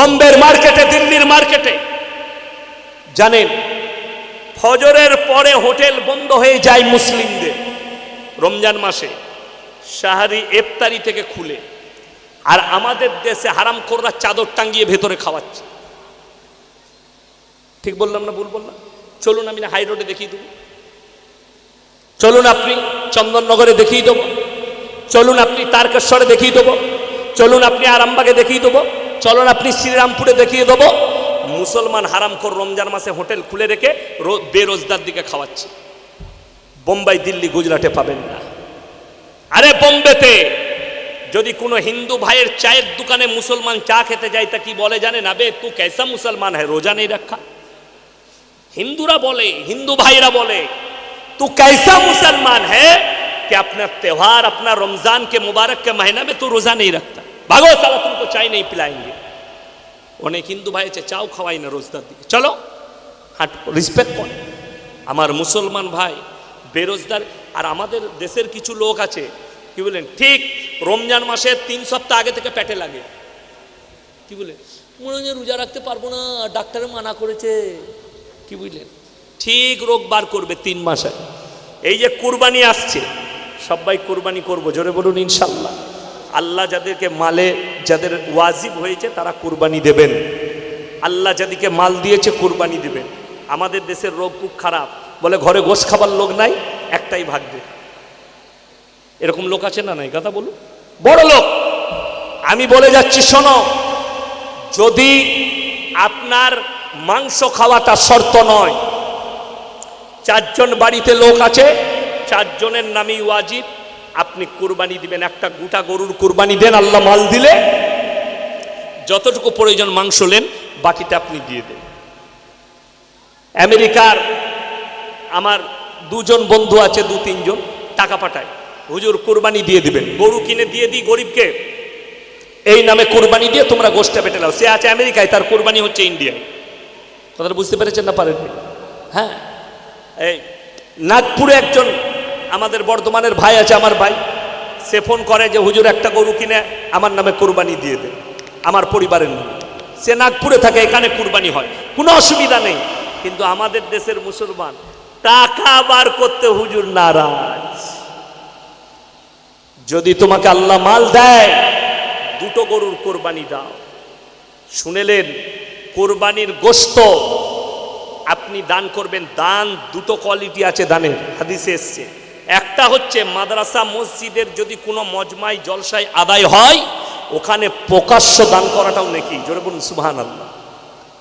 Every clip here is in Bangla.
বম্বের মার্কেটে, দিল্লির মার্কেটে। জানেন, ফজরের পরে হোটেল বন্ধ হয়ে যায় মুসলিমদের। রমজান মাসে সাহারি এফতারি থেকে খুলে। আর আমাদের দেশে হারাম কররা চাদর টাঙ্গিয়ে ভেতরে খাওয়াচ্ছে। ঠিক বললাম না ভুল বললাম? চলুন আমি না হাই রোডে দেখিয়ে দেবো। চলুন আপনি চন্দননগরে দেখিয়ে দেবো। চলুন আপনি তারকেশ্বরে দেখিয়ে দেবো। চলুন আপনি আরামবাগে দেখিয়ে দেবো। চলুন আপনি শ্রীরামপুরে দেখিয়ে দেবো মুসলমান হারাম কর রমজান মাসে হোটেল খুলে রেখে রো- বেরোজগার দিকে খাওয়াচ্ছে বোম্বাই দিল্লি গুজরাটে পাবেন না আরে বোম্বেতে যদি কোনো হিন্দু ভাইয়ের চায়ের দোকানে মুসলমান চা খেতে যায় তা কি বলে জানেন আবে তু कैसा মুসলমান है রোজা নেই রাখা হিন্দুরা বলে হিন্দু ভাইরা বলে तू कैसा मुसलमान है कि अपना त्योहार अपना रमजान के मुबारक के महीना में तू रोजा नहीं रखता भागो साला तुमको चाय नहीं पिलाएंगे অনেক হিন্দু ভাই আছে চাও খাওয়াই না রোজদার দিকে চলো হাট রিসপেক্ট করে আমার মুসলমান ভাই বেরোজগার আর আমাদের দেশের কিছু লোক আছে কি বলেন ঠিক রমজান মাসের তিন সপ্তাহ আগে থেকে পেটে লাগে কি বলে মনে হয় রোজা রাখতে পারবো না ডাক্তারে মানা করেছে কি বুঝলেন ঠিক রোগ বার করবে তিন মাস আগে এই যে কুরবানি আসছে সবাই কুরবানি করব জোরে বলুন ইনশাল্লাহ আল্লাহ যাদেরকে মালে, যাদের ওয়াজিব হয়েছে, তারা কুরবানি দেবেন। আল্লাহ যাদেরকে মাল দিয়েছে, কুরবানি দেবেন। আমাদের দেশের রোগ খুব খারাপ। বলে ঘরে গোশ খাবার লোক নাই, একটাই ভাগবে এরকম লোক আছে না নাই? কথা বলুন। বড় লোক। আমি বলে যাচ্ছি, শোনো, যদি আপনার মাংস খাওয়াটা শর্ত নয়, চারজন বাড়িতে লোক আছে, চারজনের নামই ওয়াজিব আপনি কুরবানি দিবেন, একটা গোটা গরুর কুরবানি দেন, আল্লাহ মাল দিলে যতটুকু প্রয়োজন মাংস নেন, বাকিটা আপনি দিয়ে দেন। আমেরিকার আমার দুজন বন্ধু আছে, দু তিনজন, টাকা পাঠায়। হুজুর, কুরবানি দিয়ে দিবেন। গরু কিনে দিয়ে দিই গরিবকে। এই নামে কোরবানি দিয়ে তোমরা গোষ্ঠটা পেটে নাও। সে আছে আমেরিকায়, তার কোরবানি হচ্ছে ইন্ডিয়ায়। কথাটা বুঝতে পেরেছেন না পারেননি? হ্যাঁ। এই, নাগপুরে একজন আমাদের বর্ধমানের ভাই আছে আমার ভাই। সে ফোন করে যে, হুজুর, একটা গরু কিনে আমার নামে কোরবানি দিয়ে দে, আমার পরিবারের নামে। সে নাগপুরে থাকে, এখানে কুরবানি হয়, কোনো অসুবিধা নেই। কিন্তু আমাদের দেশের মুসলমান, টাকা বার করতে হুজুর নারাজ। যদি তোমাকে আল্লাহ মাল দেয়, দুটো গরুর কোরবানি দাও। শুনেলেন, কোরবানির গোস্ত আপনি দান করবেন, দান দুটো কোয়ালিটি আছে দানের, হাদিসে এসছে। একটা হচ্ছে মাদ্রাসা মসজিদের যদি কোনো মজমাই জলসায় আদায় হয়, ওখানে প্রকাশ্য দান করাটাও নাকি? জোরে বলুন সুবাহান আল্লাহ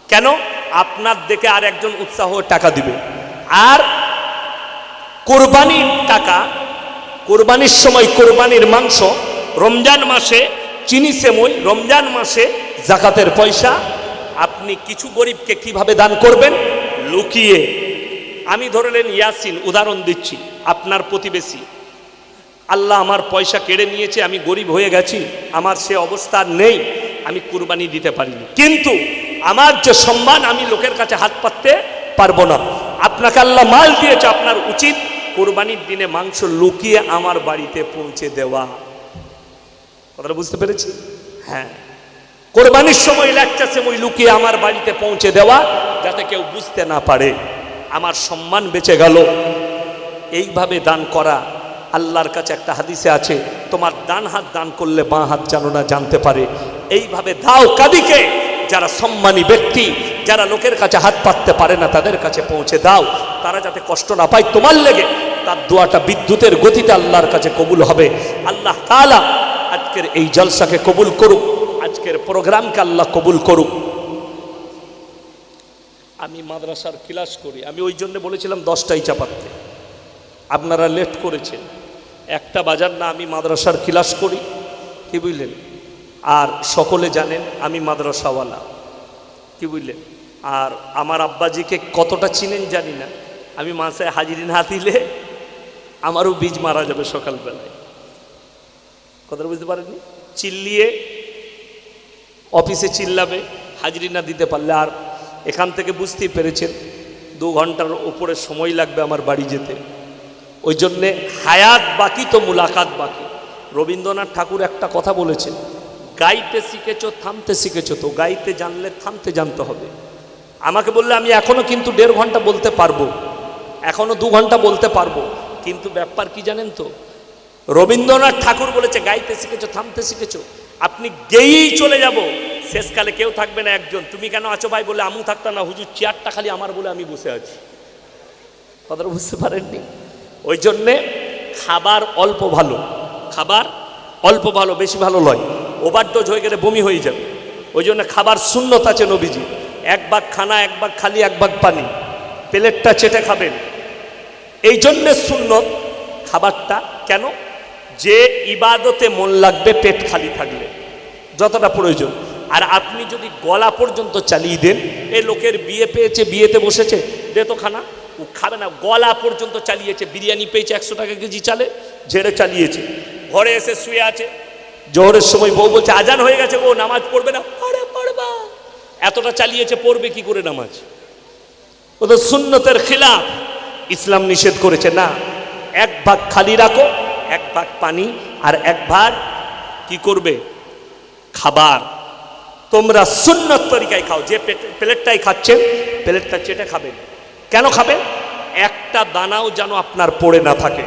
কেন? আপনার দেখে আর একজন উৎসাহ টাকা দিবে। আর কোরবানির টাকা, কোরবানির সময় কোরবানির মাংস, রমজান মাসে চিনি সেমই, রমজান মাসে জাকাতের পয়সা। আপনি কিছু গরিবকে কীভাবে দান করবেন? লুকিয়ে। আমি ধরলেন ইয়াসিন, উদাহরণ দিচ্ছি, আপনার প্রতিবেশী। আল্লাহ আমার পয়সা কেড়ে নিয়েছে, আমি গরিব হয়ে গেছি, আমার সে অবস্থা নেই, আমি কুরবানি দিতে পারিনি। কিন্তু আমার যে সম্মান, আমি লোকের কাছে হাত পাততে পারব না। আপনাকে আল্লাহ মাল দিয়েছে, আপনার উচিত কোরবানির দিনে মাংস লুকিয়ে আমার বাড়িতে পৌঁছে দেওয়া। কথাটা বুঝতে পেরেছি? হ্যাঁ। কোরবানির সময় একটা সময় লুকিয়ে আমার বাড়িতে পৌঁছে দেওয়া, যাতে কেউ বুঝতে না পারে। আমার সম্মান বেঁচে গেল। এইভাবে দান করা আল্লাহর কাছে একটা হাদিসে আছে, তোমার ডান হাত দান করলে বাঁ হাত যেন না জানতে পারে। এইভাবে দাও কাদিকে, যারা সম্মানী ব্যক্তি, যারা লোকের কাছে হাত পাততে পারে না, তাদের কাছে পৌঁছে দাও। তারা যাতে কষ্ট না পায়, তোমার লেগে তার দোয়াটা বিদ্যুতের গতিতে আল্লাহর কাছে কবুল হবে। আল্লাহ তাআলা আজকের এই জলসাকে কবুল করুক, আজকের প্রোগ্রামকে আল্লাহ কবুল করুক। আমি মাদ্রাসার ক্লাস করি। আমি ওই জন্য বলেছিলাম দশটাই চাপাতে। আপনারা লেট করেছেন। একটা বাজার না, আমি মাদ্রাসার ক্লাস করি। কি বুঝলেন? আর সকলে জানেন, আমি মাদ্রাসাওয়ালা। কি বুঝলেন? আর আমার আব্বাজিকে কতটা চিনেন জানি না। আমি মাসে হাজিরি না দিলে আমারও বীজ মারা যাবে সকালবেলায়। কথাটা বুঝতে পারেননি? চিল্লিয়ে অফিসে চিল্লাবে হাজিরি না দিতে পারলে আর এখান থেকে বুঝতেই পেরেছেন, দু ঘণ্টার ওপরে সময় লাগবে আমার বাড়ি যেতে। ওই জন্যে হায়াত বাকি তো মুলাকাত বাকি। রবীন্দ্রনাথ ঠাকুর একটা কথা বলেছেন, গাইতে শিখেছ, থামতে শিখেছো তো, গাইতে জানলে থামতে জানতে হবে। আমাকে বললে আমি এখনও কিন্তু দেড় ঘণ্টা বলতে পারব, এখনও দু ঘণ্টা বলতে পারব, কিন্তু ব্যাপার কি জানেন তো? রবীন্দ্রনাথ ঠাকুর বলেছে, গাইতে শিখেছ, থামতে শিখেছ, আপনি গেয়েই চলে যাব। শেষকালে কেউ থাকবে না একজন। তুমি কেন আছো ভাই বলে আমু থাকতাম না? হুজুর চেয়ারটা খালি আমার বলে আমি বসে আছি। কথাটা বুঝতে পারেননি? ওই জন্যে খাবার অল্প ভালো। খাবার অল্প ভালো, বেশি ভালো নয়। ওভারডোজ হয়ে গেলে বমি হয়ে যাবে। ওই জন্য খাবার শূন্যত আছে নবীজি। এক ভাগ খানা, এক ভাগ খালি, এক ভাগ পানি। প্লেটটা চেটে খাবেন। এই জন্যে সুন্নত খাবারটা। কেন? যে ইবাদতে মন লাগবে, পেট খালি থাকলে। যতটা প্রয়োজন। আর আপনি যদি গলা পর্যন্ত চালিয়ে দেন, এ লোকের বিয়ে পেয়েছে, বিয়েতে বসেছে, দে তো খানা। ও খাবে না, গলা পর্যন্ত চালিয়েছে, বিরিয়ানি পেয়েছে, একশো টাকা কেজি চালে, ঝেড়ে চালিয়েছে। ঘরে এসে শুয়ে আছে। জোহরের সময় বউ বলছে, আজান হয়ে গেছে ও নামাজ পড়বে না? আরে, পড়বা। এতটা চালিয়েছে, পড়বে কি করে নামাজ? ও তো সুন্নতের খিলাফ। ইসলাম নিষেধ করেছে, না, এক ভাগ খালি রাখো, এক ভাগ পানি, আর এক ভাগ কি করবে? খাবার। তোমরা সুন্নত তরিকায় খাও। যে প্লেটটাই খাচ্ছেন প্লেটটা চেটে খাবেন কেন খাবেন একটা দানাও যেন আপনার পড়ে না থাকে।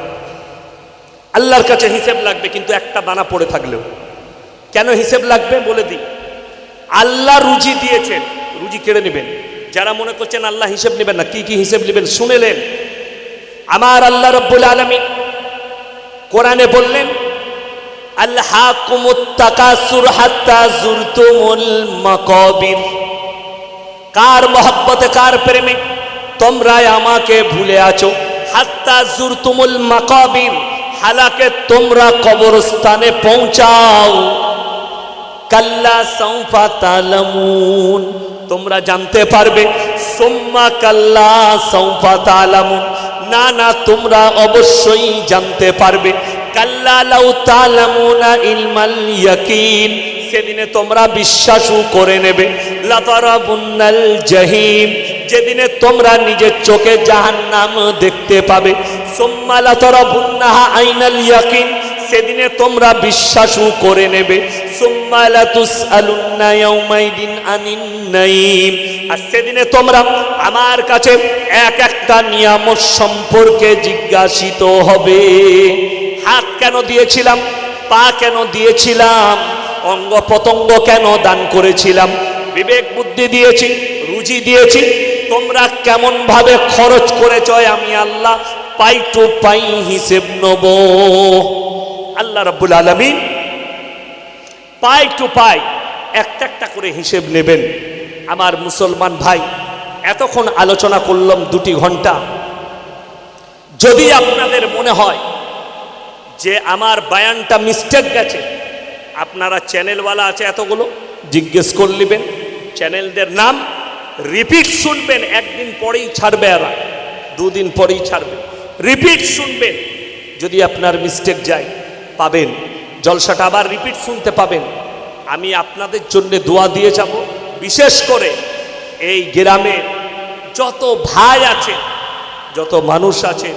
আল্লাহর কাছে হিসেব লাগবে, কিন্তু একটা দানা পড়ে থাকলেও। কেন হিসেব লাগবে? বলে দিই। আল্লাহ রুজি দিয়েছেন, রুজি কেড়ে নেবেন। যারা মনে করছেন আল্লাহ হিসেব নেবেন না, কি কি হিসেব নেবেন শুনেলেন আমার আল্লাহ রব্বুল আলমী কোরআনে বললেন আল্লাহ তাকাসুর হাত্তা জুরতুমুল মাকাবির কার মহব্বতে, কার প্রেমে তোমরা আমাকে ভুলে আছো? হাত্তা জুরতুমুল মাকাবির, হালাকে তোমরা কবরস্থানে পৌঁছাও। কাল্লা সৌফা তালামুন। তোমরা জানতে পারবে, সোম্মা কাল্লা সৌফা তালামুন। না না, তোমরা অবশ্যই জানতে পারবে। সেদিনে তোমরা বিশ্বাসও করে নেবে। জাহিম। যেদিনে তোমরা নিজের চোখে জাহান্নাম দেখতে পাবে। সোম্মা আইনাল সেদিনে তোমরা বিশ্বাসও করে নেবে। আর সেদিনে তোমরা আমার কাছে এক একটা নিয়ামত সম্পর্কে জিজ্ঞাসিত হবে। হাত কেন দিয়েছিলাম? পা কেন দিয়েছিলাম? অঙ্গ পতঙ্গ কেন দান করেছিলাম? বিবেক বুদ্ধি দিয়েছি, রুজি দিয়েছি। তোমরা কেমন ভাবে খরচ করেছ আমি আল্লাহ পাই টু পাই হিসেব নেব। আল্লাহ রাব্বুল আলামিন পাই টু পাই একটা একটা করে হিসেব নেবেন। আমার মুসলমান ভাই, এতক্ষণ আলোচনা করলাম দুটি ঘণ্টা। যদি আপনাদের মনে হয় যে আমার বায়ানটা মিস্টেক গেছে। আপনারা চ্যানেলওয়ালা আছে এতগুলো? জিজ্ঞেস করে নেবেন চ্যানেলদের নাম রিপিট শুনবেন, একদিন পরেই ছাড়বে এরা, দুদিন পরেই ছাড়বে। রিপিট শুনবেন, যদি আপনার মিস্টেক যায়, পাবেন। জলসাটা আবার রিপিট শুনতে পাবেন। আমি আপনাদের জন্য দোয়া দিয়ে যাব। বিশেষ করে এই গ্রামে যত ভাই আছে, যত মানুষ আছে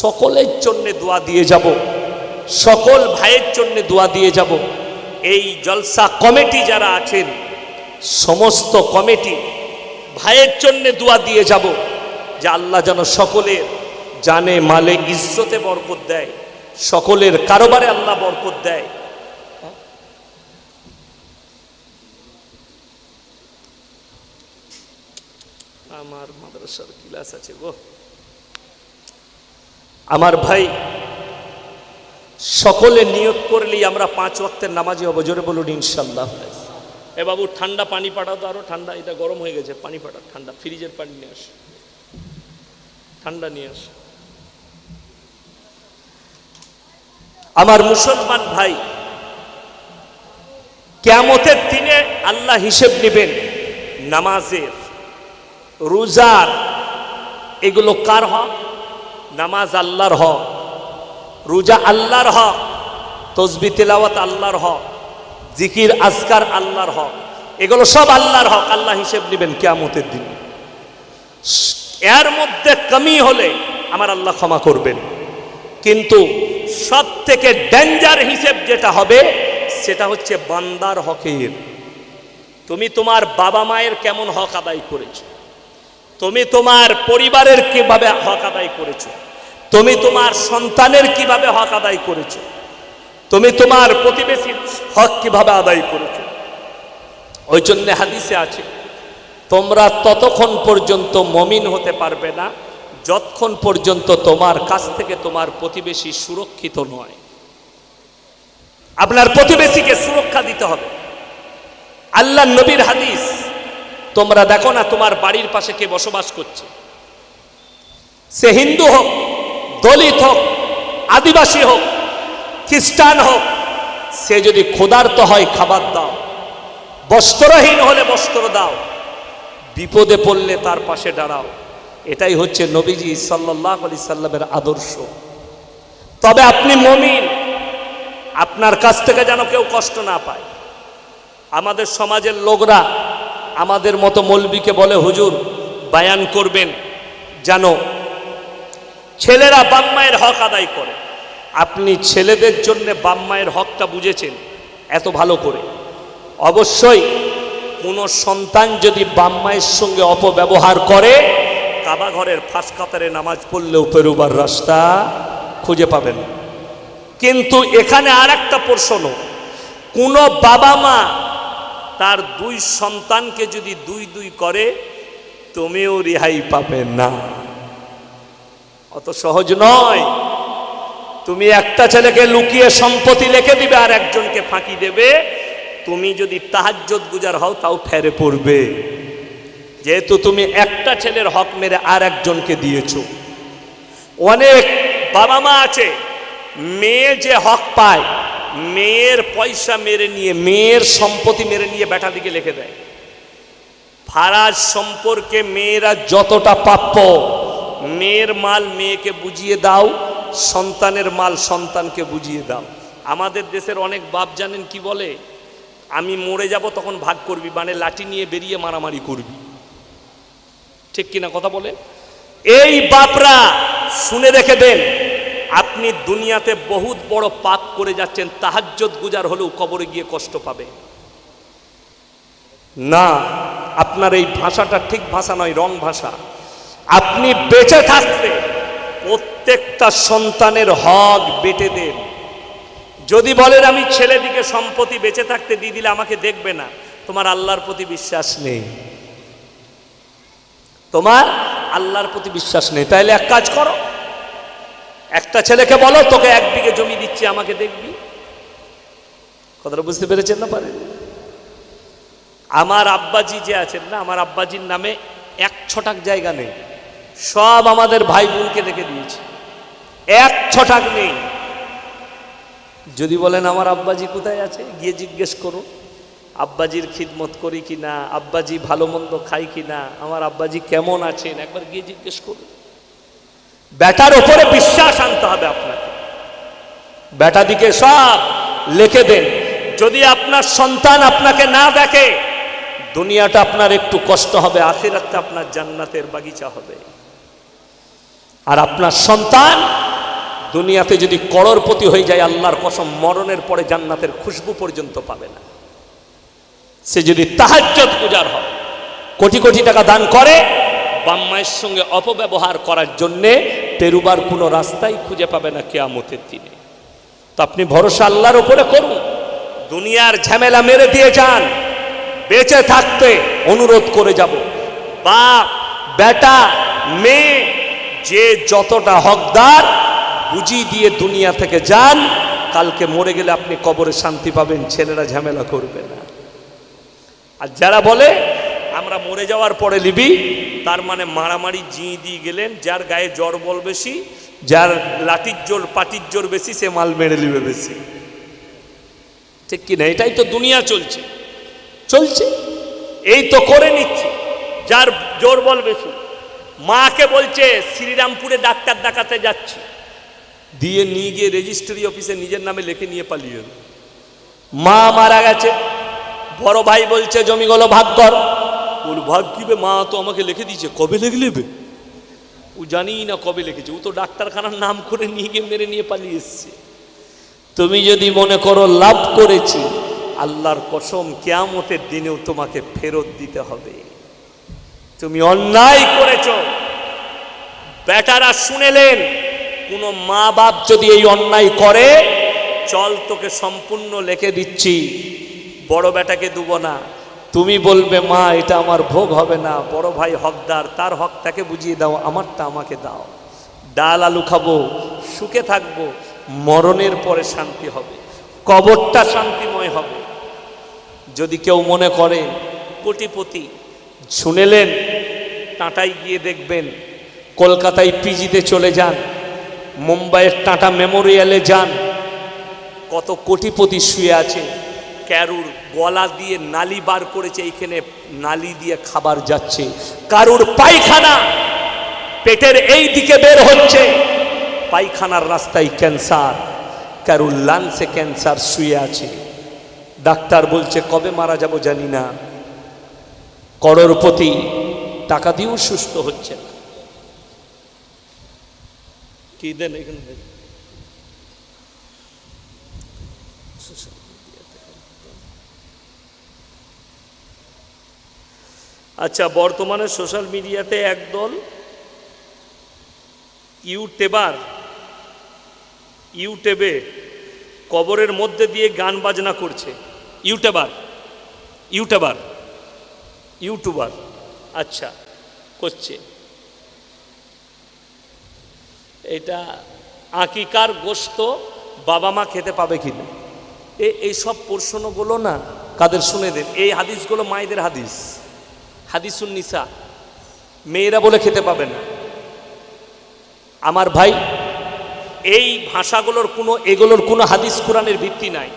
সকলের জন্য দোয়া দিয়ে যাব। সকল ভাইয়ের জন্য দোয়া দিয়ে যাব। এই জলসা কমিটি যারা আছেন, সমস্ত কমিটি, ভাইয়ের জন্য দোয়া দিয়ে যাব যে আল্লাহ যেন সকলের জানে, মালে, ইজ্জতে বরকত দেয়। সকলের কারোবারে আল্লাহ বরকত দেয়। আমার মাদ্রাসার ক্লাস আছে গো। আমার ভাই সকলে নিয়োগ করলেই আমরা পাঁচ ওয়াক্তের নামাজি হব জোরে বলুন ইনশাল্লাহ এ বাবু ঠান্ডা পানি পাঠাও তো আরও ঠান্ডা এটা গরম হয়ে গেছে পানি পাঠাও ঠান্ডা ফ্রিজের পানি নিয়ে আস। ঠান্ডা নিয়ে আস। আমার মুসলমান ভাই কেমতের দিনে আল্লাহ হিসেব নেবেন নামাজের রোজার এগুলো কার হক? নামাজ আল্লাহর হক রোজা আল্লাহর হক তসবি তেলাওয়াত আল্লাহর হক জিকির আজকার আল্লাহর হক এগুলো সব আল্লাহর হক, আল্লাহ হিসেব নেবেন কেয়ামতের দিন। এর মধ্যে কমি হলে আমার আল্লাহ ক্ষমা করবেন। কিন্তু সব থেকে ডেঞ্জার হিসেব যেটা হবে, সেটা হচ্ছে বান্দার হকের। তুমি তোমার বাবা মায়ের কেমন হক আদায় করেছ? তুমি তোমার পরিবারের কীভাবে হক আদায় করেছ? তুমি তোমার সন্তানের কীভাবে হক আদায় করেছ? তুমি তোমার প্রতিবেশীর হক কীভাবে আদায় করেছ? ওই জন্য হাদিসে আছে, তোমরা ততক্ষণ পর্যন্ত মমিন হতে পারবে না, যতক্ষণ পর্যন্ত তোমার কাছ থেকে তোমার প্রতিবেশী সুরক্ষিত নয়। আপনার প্রতিবেশীকে সুরক্ষা দিতে হবে। আল্লাহ নবীর হাদিস তোমরা দেখো না তোমার বাড়ির পাশে কে বসবাস করছে। সে হিন্দু হোক, দলিত হোক, আদিবাসী হোক, খ্রিস্টান হোক, সে যদি ক্ষুধার্ত হয় খাবার দাও, বস্ত্রহীন হলে বস্ত্র দাও, বিপদে পড়লে তার পাশে দাঁড়াও। এটাই হচ্ছে নবীজি সাল্লাহ আলি সাল্লামের আদর্শ। তবে আপনি মমিন, আপনার কাছ থেকে যেন কেউ কষ্ট না পায়। আমাদের সমাজের লোকরা আমাদের মতো মলবিকে বলে, হুজুর, বায়ান করবেন যেন ছেলেরা বাম্মায়ের হক আদায় করে। আপনি ছেলেদের জন্য বাম্মায়ের হকটা বুঝেছেন, এত ভালো করে। অবশ্যই কোনো সন্তান যদি বাম্মায়ের সঙ্গে অপব্যবহার করে কাবা ঘরের ফাঁস কাতারে নামাজ পড়লেও পেরুবার রাস্তা খুঁজে পাবেন কিন্তু এখানে আর একটা প্রশ্ন কোনো বাবা মা তার দুই সন্তানকে যদি দুই দুই করে, তুমিও রেহাই পাবে না। অত সহজ নয়। তুমি একটা ছেলেকে লুকিয়ে সম্পত্তি লিখে দিবে আর একজনকে ফাঁকি দেবে। তুমি যদি তাহাজ্জত গুজার হও, তাও ফেরে পড়বে। যেহেতু তুমি একটা ছেলের হক মেরে আর একজনকে দিয়েছ। অনেক বাবা মা আছে, মেয়ে যে হক পায় মেয়ের পয়সা মেরে নিয়ে, মেয়ের সম্পত্তি মেরে নিয়ে বেটা দিকে লিখে দেয়। ফারাজ সম্পর্কে মেয়েরা যতটা প্রাপ্য, মেয়ের মাল মেয়েকে বুঝিয়ে দাও, সন্তানের মাল সন্তানকে বুঝিয়ে দাও। আমাদের দেশের অনেক বাপ জানেন কি বলে? আমি মরে যাব তখন ভাগ করবি মানে লাঠি নিয়ে বেরিয়ে মারামারি করবি। ঠিক কিনা কথা বলে? এই বাপরা শুনে রেখে দেন আপনি দুনিয়াতে বহুত বড় পাপ করে যাচ্ছেন তাহাজ্জত গুজার হলেও কবরে গিয়ে কষ্ট পাবে। না, আপনার এই ভাষাটা ঠিক ভাষা নয়, রং ভাষা। আপনি বেঁচে থাকতে প্রত্যেকটা সন্তানের হক বেটে দেন। যদি বলেন, আমি ছেলেদিকে সম্পত্তি বেঁচে থাকতে দিয়ে দিলে আমাকে দেখবে না, তোমার আল্লাহর প্রতি বিশ্বাস নেই। তোমার আল্লাহর প্রতি বিশ্বাস নেই। তাইলে এক কাজ করো একটা ছেলেকে বলো, তোকে এক বিঘে জমি দিচ্ছি, আমাকে দেখবি। কথাটা বুঝতে পেরেছেন না পারেন আমার আব্বাজি যে আছেন না, আমার আব্বাজির নামে এক ছটাক জায়গা নেই। সব আমাদের ভাই বোনকে রেখে দিয়েছে। এক ছটাক নেই। যদি বলেন আমার আব্বাজি কোথায় আছে, গিয়ে জিজ্ঞেস করুন আব্বাজির খিদমত করি কি না আব্বাজি ভালো মন্দ খাই কি না আমার আব্বাজি কেমন আছেন, একবার গিয়ে জিজ্ঞেস করুন। বেটার ওপরে বিশ্বাস আনতে হবে আপনাকে। বেটা দিকে সব লেখে দেন। যদি আপনার সন্তান আপনাকে না দেখে, দুনিয়াটা আপনার একটু কষ্ট হবে, আখিরাতটা আপনার জান্নাতের বাগিচা হবে। আর আপনার সন্তান দুনিয়াতে যদি কররপতি হয়ে যায়, আল্লাহর কসম মরণের পরে জান্নাতের খুশবু পর্যন্ত পাবে না। সে যদি তাহাজ্জত পূজার হয়, কোটি কোটি টাকা দান করে বাম্মায়ের সঙ্গে অপব্যবহার করার জন্যে পেরুবার কোনো রাস্তাই খুঁজে পাবে না কেয়ামতের দিনে। তো আপনি ভরসা আল্লাহর উপরে করুন। দুনিয়ার ঝামেলা মেরে দিয়ে যান, বেঁচে থাকতে অনুরোধ করে যাব। বাপ, বেটা, মেয়ে, যে যতটা হকদার, বুঝিয়ে দিয়ে দুনিয়া থেকে যান, কালকে মরে গেলে আপনি কবরে শান্তি পাবেন, ছেলেরা ঝামেলা করবে না। আর যারা বলে আমরা মরে যাওয়ার পরে লিবি, তার মানে মারামারি জি দিয়ে গেলেন, যার গায়ে জ্বর বল বেশি, যার লাঠির জোর, পাটির জোর বেশি, সে মাল মেরে নিবে বেশি। ঠিক কি না এটাই তো দুনিয়া চলছে। চলছে? এই তো করে নিচ্ছে, যার জোর বল বেশি। মাকে বলছে, শ্রীরামপুরে ডাক্তার দেখাতে যাচ্ছে। দিয়ে নিয়ে গিয়ে রেজিস্ট্রি অফিসে নিজের নামে লিখে নিয়ে পালিয়ে। মা মারা গেছে। বড় ভাই বলছে জমিগুলো ভাগ কর। ওর ভাগ কিবে মা তো আমাকে লিখে দিয়েছে কবে লিখে নেবে? ও জানি না কবে লিখেছে ও তো ডাক্তারখানার নাম করে নিয়ে গিয়ে মেরে নিয়ে পালিয়ে এসছে। তুমি যদি মনে করো লাভ করেছি আল্লাহর কসম কেয়ামতের দিনেও তোমাকে ফেরত দিতে হবে। তুমি অন্যায় করেছ। বেটারা শুনেলেন কোনো মা বাপ যদি এই অন্যায় করে চল তোকে সম্পূর্ণ লিখে দিচ্ছি বড় বেটাকে দেব না। তুমি বলবে, মা, এটা আমার ভোগ হবে না, বড় ভাই হকদার, তার হক তাকে বুঝিয়ে দাও, আমারটা আমাকে দাও। ডাল আলু খাব সুখে থাকব, মরণের পরে শান্তি হবে, কবরটা শান্তিময় হবে। যদি কেউ মনে করে, কোটিপতি, শুনেলেন টাটাই গিয়ে দেখবেন, কলকাতায় পিজিতে চলে যান, মুম্বাইয়ের টাটা মেমোরিয়ালে যান, কত কোটিপতি শুয়ে আছে। ক্যারুর গলা দিয়ে নালি বার করেছে, এইখানে নালি দিয়ে খাবার যাচ্ছে। কারুর পায়খানা পেটের এই দিকে বের হচ্ছে। পায়খানার রাস্তায় ক্যান্সার। কারুর লাংসে ক্যান্সার শুয়ে আছে। ডাক্তার বলছে, কবে মারা যাব জানি না। করোরপতি টাকা দিয়েও সুস্থ হচ্ছে না। কি দেন এখানে দেন। আচ্ছা বর্তমানে সোশ্যাল মিডিয়াতে একদল ইউটেবার ইউটিউবে কবরের মধ্যে দিয়ে গান বাজনা করছে। ইউটিউবার ইউটিউবার ইউটিউবার আচ্ছা করছে। এটা আকিকার গোস্ত বাবা মা খেতে পাবে কি না এ এইসব প্রশ্নগুলো না, কাদের শুনে দেন? এই হাদিসগুলো মায়েদের হাদিস। হাদিসুন নিসা। মেয়েরা বলে খেতে পাবে না। আমার ভাই, এই ভাষাগুলোর কোনো, এগুলোর কোনো হাদিস কোরআনের ভিত্তি নাই।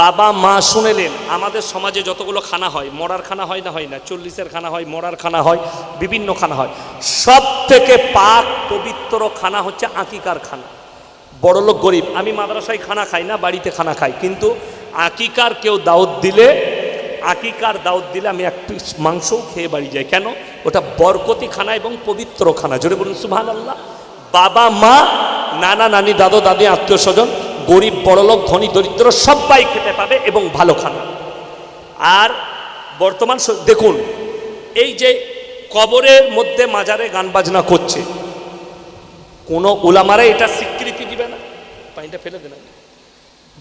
বাবা, মা শুনেলেন, আমাদের সমাজে যতগুলো খানা হয়, মরার খানা হয় না হয় না, চল্লিশের খানা হয়, মরার খানা হয়, বিভিন্ন খানা হয় সব থেকে পাক, পবিত্র খানা হচ্ছে আকিকার খানা। বড়লোক গরিব, আমি মাদ্রাসায় খানা খাই না, বাড়িতে খানা খাই, কিন্তু আকিকার কেউ দাওয়াত দিলে আকিকার দাওয়াত দিলে আমি এক পিস মাংসও খেয়ে বাড়ি যাই। কেন? ওটা বরকতি খানা এবং পবিত্র খানা জোরে বলুন সুবহান আল্লাহ বাবা, মা, নানা, নানি, দাদু, দাদি আত্মীয় স্বজন গরিব, বড়লোক, ধনী, দরিদ্র, সবাই খেতে পাবে এবং ভালো খানা আর বর্তমান দেখুন, এই যে কবরের মধ্যে মাজারে গান বাজনা করছে, কোনো উলামারা এটা স্বীকৃতি দিবে না? পানিটা ফেলে আপনি।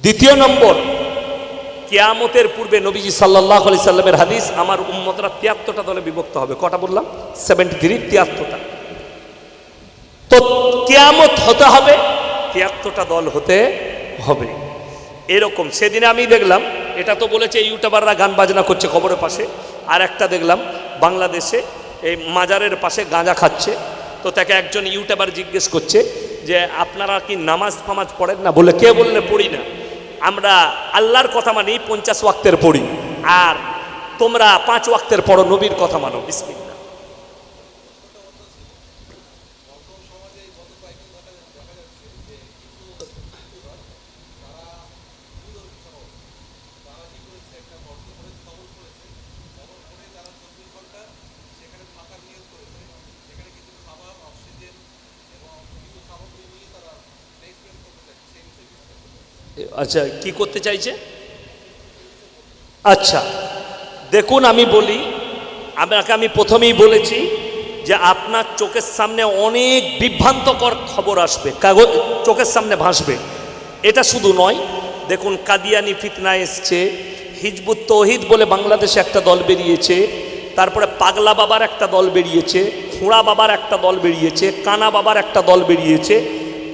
দ্বিতীয় নম্বর কেয়ামতের পূর্বে নবীজি সাল্লাহ আলি সাল্লামের হাদিস, আমার উম্মতরা তিয়াত্তরটা দলে বিভক্ত হবে। কটা বললাম? সেভেন্টি থ্রি তিয়াত্তরটা। তো কেয়ামত হতে হবে, তিয়াত্তরটা দল হতে হবে। এরকম, সেদিনে আমি দেখলাম, এটা তো বলেছে ইউটিউবাররা গান বাজনা করছে খবরের পাশে, আর একটা দেখলাম, বাংলাদেশে এই মাজারের পাশে গাঁজা খাচ্ছে। তো তাকে একজন ইউটিউবার জিজ্ঞেস করছে যে, আপনারা কি নামাজ ফামাজ পড়েন না? বলে, কে বললে পড়ি না? আমরা আল্লাহর কথা মানি পঞ্চাশ ওয়াক্তের পড়ি। আর তোমরা পাঁচ ওয়াক্তের পড়ো, নবীর কথা মানো। বিসমিল্লাহ। আচ্ছা কি করতে চাইছে? আচ্ছা দেখুন, আমি বলি, আপনাকে আমি প্রথমেই বলেছি যে আপনার চোখের সামনে অনেক বিভ্রান্তকর খবর আসবে, কাগজ, চোখের সামনে ভাসবে। এটা শুধু নয়, দেখুন, কাদিয়ানি ফিতনা এসছে, হিজবুত তৌহিদ বলে বাংলাদেশে একটা দল বেরিয়েছে, তারপরে পাগলা বাবার একটা দল বেরিয়েছে, খুঁড়া বাবার একটা দল বেরিয়েছে, কানা বাবার একটা দল বেরিয়েছে,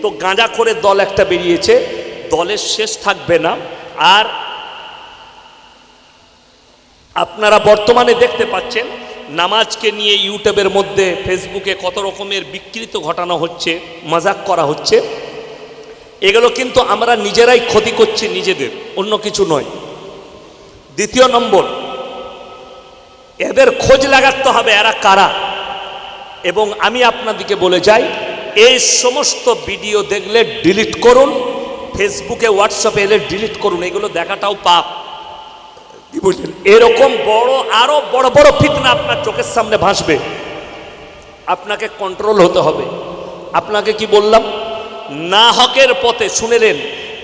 তো গাঁজা করে দল একটা বেরিয়েছে দলের শেষ থাকবে না। আর আপনারা বর্তমানে দেখতে পাচ্ছেন, নামাজকে নিয়ে ইউটিউবের মধ্যে, ফেসবুকে কত রকমের বিকৃত ঘটানো হচ্ছে, মজাক করা হচ্ছে। এগুলো কিন্তু আমরা নিজেরাই ক্ষতি করছি নিজেদের, অন্য কিছু নয়। দ্বিতীয় নম্বর, এদের খোঁজ লাগাতে হবে এরা কারা? এবং আমি আপনাদিকে বলে যাই, এই সমস্ত ভিডিও দেখলে ডিলিট করুন ফেসবুকে হোয়াটসঅ্যাপে এলে ডিলিট করুন এগুলো দেখাটাও পাপ। কি বুঝলেন এরকম বড় আরও বড় বড় ফিতনা আপনার চোখের সামনে ভাসবে। আপনাকে কন্ট্রোল হতে হবে। আপনাকে কি বললাম? না হকের পথে শুনেলেন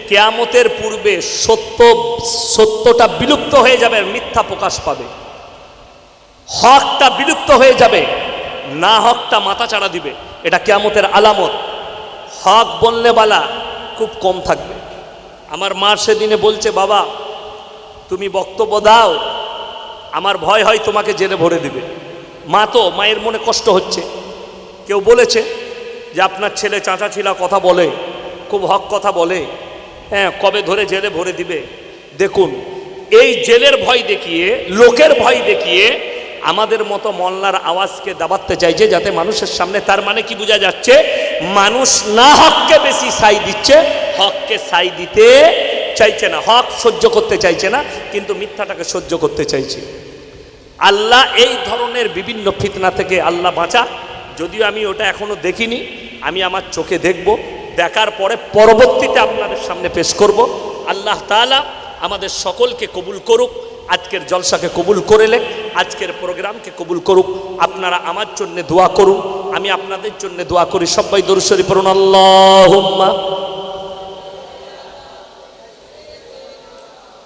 কেয়ামতের পূর্বে সত্য সত্যটা বিলুপ্ত হয়ে যাবে মিথ্যা প্রকাশ পাবে। হকটা বিলুপ্ত হয়ে যাবে না হকটা মাথা চাড়া দিবে। এটা কেয়ামতের আলামত। হক বললেবালা খুব কম থাকবে। আমার মা সেদিনে বলছে, বাবা, তুমি বক্তব্য দাও, আমার ভয় হয় তোমাকে জেলে ভরে দিবে। মা তো মায়ের মনে কষ্ট হচ্ছে। কেউ বলেছে যে, আপনার ছেলে চাচা ছিলা কথা বলে, খুব হক কথা বলে হ্যাঁ কবে ধরে জেলে ভরে দিবে? দেখুন, এই জেলের ভয় দেখিয়ে, লোকের ভয় দেখিয়ে আমাদের মতো মল্লার আওয়াজকে দাবাতে চাইছে যাতে মানুষের সামনে তার মানে কি বোঝা যাচ্ছে? মানুষ না হককে বেশি সাই দিচ্ছে, হককে সাই দিতে চাইছে না। হক সহ্য করতে চাইছে না, কিন্তু মিথ্যাটাকে সহ্য করতে চাইছে। আল্লাহ এই ধরনের বিভিন্ন ফিতনা থেকে আল্লাহ বাঁচা। যদিও আমি ওটা এখনও দেখিনি, আমি আমার চোখে দেখব। দেখার পরে পরবর্তীতে আপনাদের সামনে পেশ করব। আল্লাহ তাআলা আমাদের সকলকে কবুল করুক। আজকের জলসাকে কবুল করেলেন আজকের প্রোগ্রামকে কবুল করুক। আপনারা আমার জন্য দোয়া করুন, আমি আপনাদের জন্য দোয়া করি। সবাই দর্শরী পড়ুন আল্লাহ